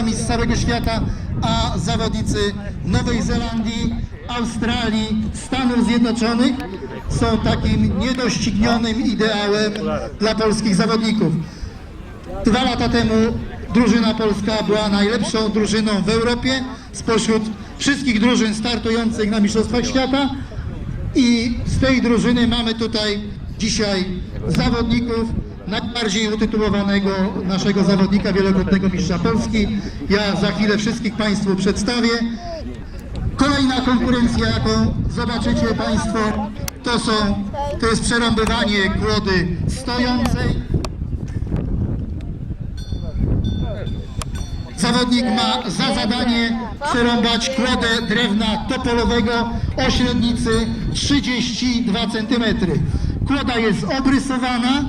zawodnikami z całego świata, a zawodnicy Nowej Zelandii, Australii, Stanów Zjednoczonych są takim niedoścignionym ideałem dla polskich zawodników. Dwa lata temu drużyna polska była najlepszą drużyną w Europie spośród wszystkich drużyn startujących na Mistrzostwach Świata i z tej drużyny mamy tutaj dzisiaj zawodników, najbardziej utytułowanego naszego zawodnika, wielokrotnego mistrza Polski. Ja za chwilę wszystkich Państwu przedstawię. Kolejna konkurencja, jaką zobaczycie Państwo, to są, to jest przerąbywanie kłody stojącej. Zawodnik ma za zadanie przerąbać kłodę drewna topolowego o średnicy 32 cm. Kłoda jest obrysowana,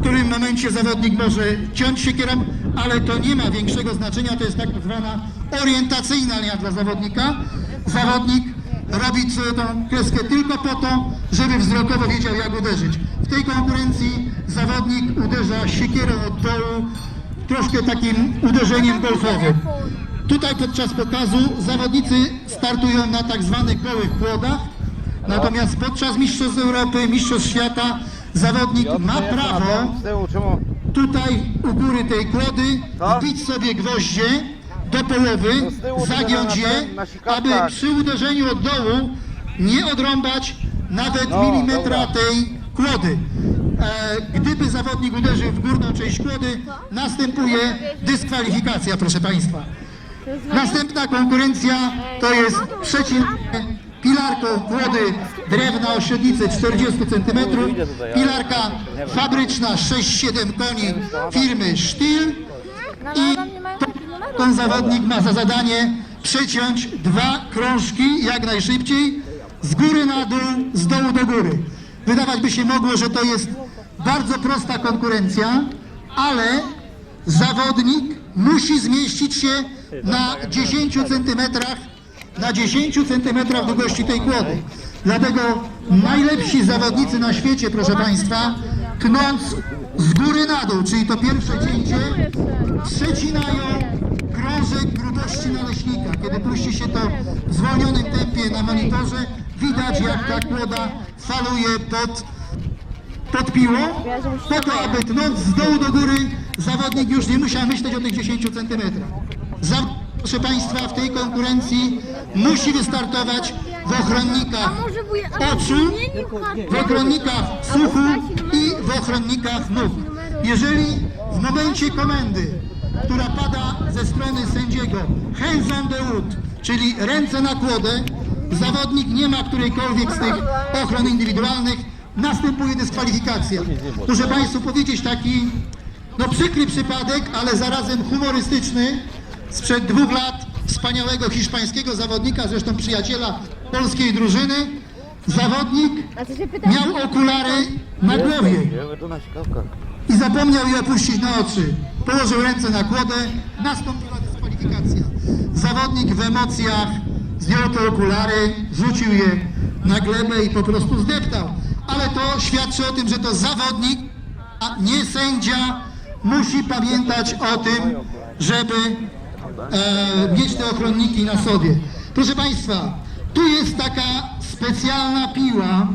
w którym momencie zawodnik może ciąć siekierą, ale to nie ma większego znaczenia, to jest tak zwana orientacyjna linia dla zawodnika. Zawodnik robi tą kreskę tylko po to, żeby wzrokowo wiedział jak uderzyć. W tej konkurencji zawodnik uderza siekierą od dołu, troszkę takim uderzeniem golfowym. Tutaj podczas pokazu zawodnicy startują na tak zwanych gołych płodach, natomiast podczas Mistrzostw Europy, Mistrzostw Świata zawodnik ma prawo tutaj u góry tej kłody wbić sobie gwoździe do połowy, tyłu zagiąć je, aby przy uderzeniu od dołu nie odrąbać nawet No, milimetra tej kłody. E, gdyby zawodnik uderzył w górną część kłody, następuje dyskwalifikacja, proszę Państwa. Następna konkurencja to jest przecinanie pilarką kłody drewna o średnicy 40 cm. Pilarka fabryczna 6-7 koni firmy Stihl. I ten zawodnik ma za zadanie przeciąć dwa krążki jak najszybciej z góry na dół, z dołu do góry. Wydawać by się mogło, że to jest bardzo prosta konkurencja, ale zawodnik musi zmieścić się na 10 centymetrach na 10 centymetrach długości tej kłody. Dlatego najlepsi zawodnicy na świecie, proszę Państwa, tnąc z góry na dół, czyli to pierwsze cięcie, przecinają krążek grubości naleśnika. Kiedy puści się to w zwolnionym tempie na monitorze, widać jak ta kłoda faluje pod pod po to, aby tnąc z dołu do góry, zawodnik już nie musiał myśleć o tych 10 centymetrach. Za, proszę Państwa, w tej konkurencji musi wystartować w ochronnikach oczu, w ochronnikach słuchu i w ochronnikach nóg. Jeżeli w momencie komendy, która pada ze strony sędziego, hands on the wood, czyli ręce na kłodę, zawodnik nie ma którejkolwiek z tych ochron indywidualnych, następuje dyskwalifikacja. Muszę Państwu powiedzieć taki no przykry przypadek, ale zarazem humorystyczny sprzed dwóch lat wspaniałego hiszpańskiego zawodnika, zresztą przyjaciela polskiej drużyny. Zawodnik miał okulary na głowie i zapomniał je opuścić na oczy. Położył ręce na kłodę, nastąpiła dyskwalifikacja. Zawodnik w emocjach zdjął te okulary, rzucił je na glebę i po prostu zdeptał. Ale to świadczy o tym, że to zawodnik, a nie sędzia, musi pamiętać o tym, żeby e, mieć te ochronniki na sobie. Proszę Państwa, tu jest taka specjalna piła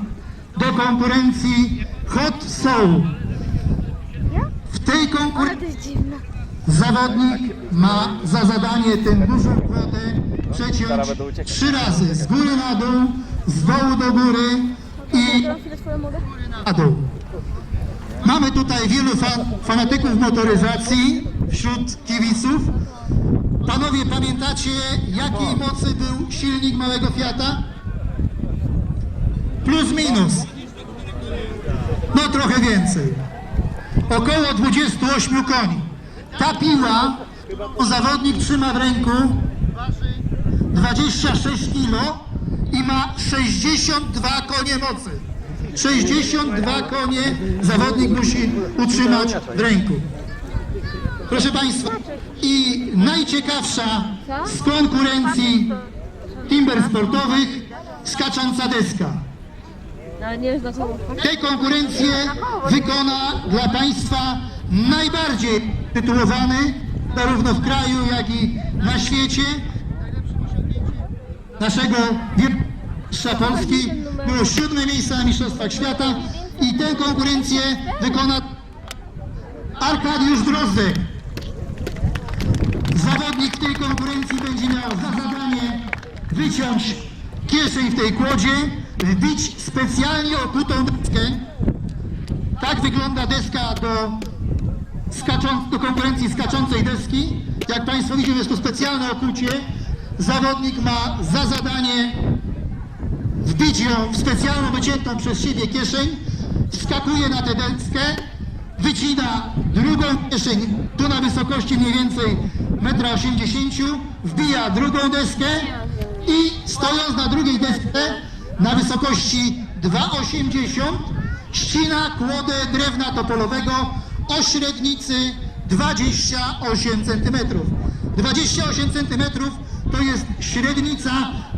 do konkurencji Hot Soul. W tej konkurencji zawodnik ma za zadanie tę dużą kwotę przeciąć trzy razy z góry na dół, z dołu do góry i na dół. Mamy tutaj wielu fan, fanatyków motoryzacji wśród kibiców. Panowie, pamiętacie jakiej mocy był silnik małego Fiata? Plus minus. No trochę więcej. Około 28 koni. Ta piła, zawodnik trzyma w ręku, waży 26 kg i ma 62 konie mocy. 62 konie zawodnik musi utrzymać w ręku. Proszę Państwa, i najciekawsza z konkurencji timber sportowych skacząca deska. No co. Tę konkurencję wykona dla Państwa najbardziej tytułowany zarówno w kraju, jak i na świecie. Naszego mistrza Polski było siódme miejsce na Mistrzostwach Świata i tę konkurencję wykona Arkadiusz Drozdek. Zawodnik tej konkurencji będzie miał za zadanie wyciąć kieszeń w tej kłodzie, wbić specjalnie okutą deskę. Tak wygląda deska do, skacząc, do konkurencji skaczącej deski. Jak Państwo widzą, jest to specjalne okucie. Zawodnik ma za zadanie wbić ją w specjalną wyciętą przez siebie kieszeń, wskakuje na tę deskę, wycina drugą kieszeń, tu na wysokości mniej więcej 1,80 m, wbija drugą deskę i stojąc na drugiej desce na wysokości 2,80 m ścina kłodę drewna topolowego o średnicy 28 cm. 28 cm to jest średnica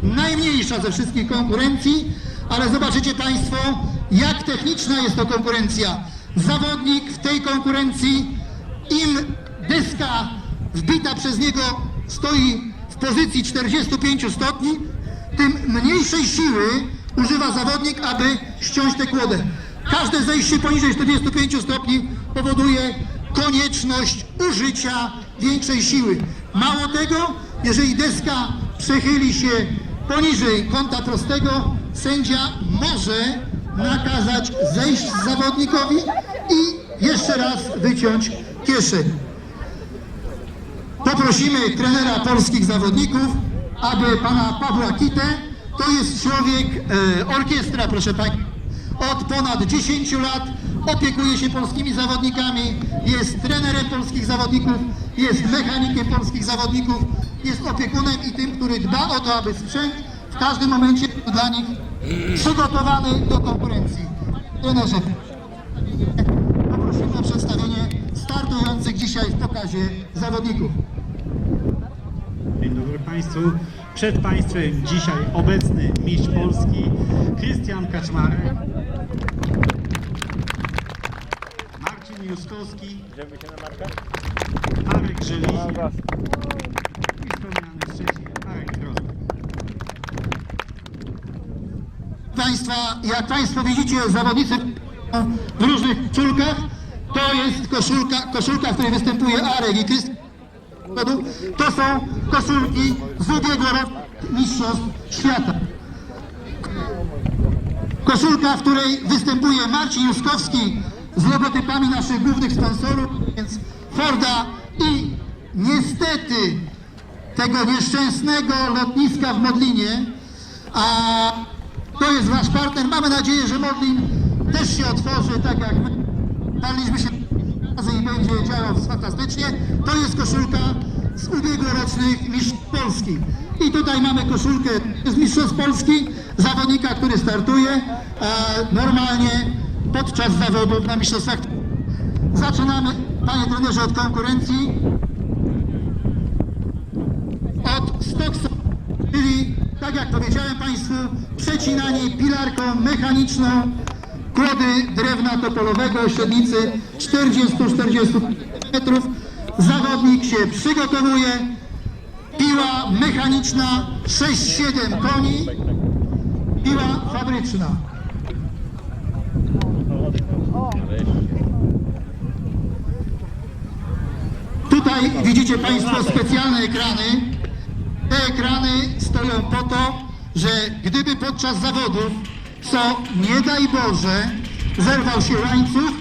najmniejsza ze wszystkich konkurencji, ale zobaczycie Państwo, jak techniczna jest to konkurencja. Zawodnik w tej konkurencji, im deska wbita przez niego stoi w pozycji 45 stopni, tym mniejszej siły używa zawodnik, aby ściąć tę kłodę. Każde zejście poniżej 45 stopni powoduje konieczność użycia większej siły. Mało tego, jeżeli deska przechyli się poniżej kąta prostego, sędzia może nakazać zejść zawodnikowi i jeszcze raz wyciąć kieszeń. Poprosimy trenera polskich zawodników, aby pana Pawła Kitę, to jest człowiek e, orkiestra, proszę Państwa, od ponad 10 lat opiekuje się polskimi zawodnikami, jest trenerem polskich zawodników, jest mechanikiem polskich zawodników, jest opiekunem i tym, który dba o to, aby sprzęt w każdym momencie dla nich przygotowany do konkurencji. Trenerze, poprosimy o przedstawienie startujących dzisiaj w pokazie zawodników. Dzień dobry Państwu. Przed Państwem dzisiaj obecny mistrz Polski Krystian Kaczmarek, Marcin Juskowski, Marek Żeliś i wspomniany wcześniej Marek Drozdek. Państwa, jak Państwo widzicie, zawodnicy w różnych koszulkach. To jest koszulka, koszulka w której występuje Arek i Krystian. To są koszulki z ubiegłego roku Mistrzostw Świata. Koszulka, w której występuje Marcin Juskowski z logotypami naszych głównych sponsorów, więc Forda i niestety tego nieszczęsnego lotniska w Modlinie, a to jest wasz partner. Mamy nadzieję, że Modlin też się otworzy, tak jak my. Daliśmy się i będzie działał fantastycznie. To jest koszulka z ubiegłorocznych Mistrzostw Polski. I tutaj mamy koszulkę z Mistrzostw Polski, zawodnika, który startuje normalnie podczas zawodów na Mistrzostwach. Zaczynamy, panie trenerze, od konkurencji od stoksa, czyli tak jak powiedziałem Państwu, przecinanie pilarką mechaniczną kłody drewna topolowego o średnicy 40-40 metrów. Zawodnik się przygotowuje, piła mechaniczna 6-7 koni, piła fabryczna. Tutaj widzicie Państwo specjalne ekrany. Te ekrany stoją po to, że gdyby podczas zawodów, co nie daj Boże, zerwał się łańcuch,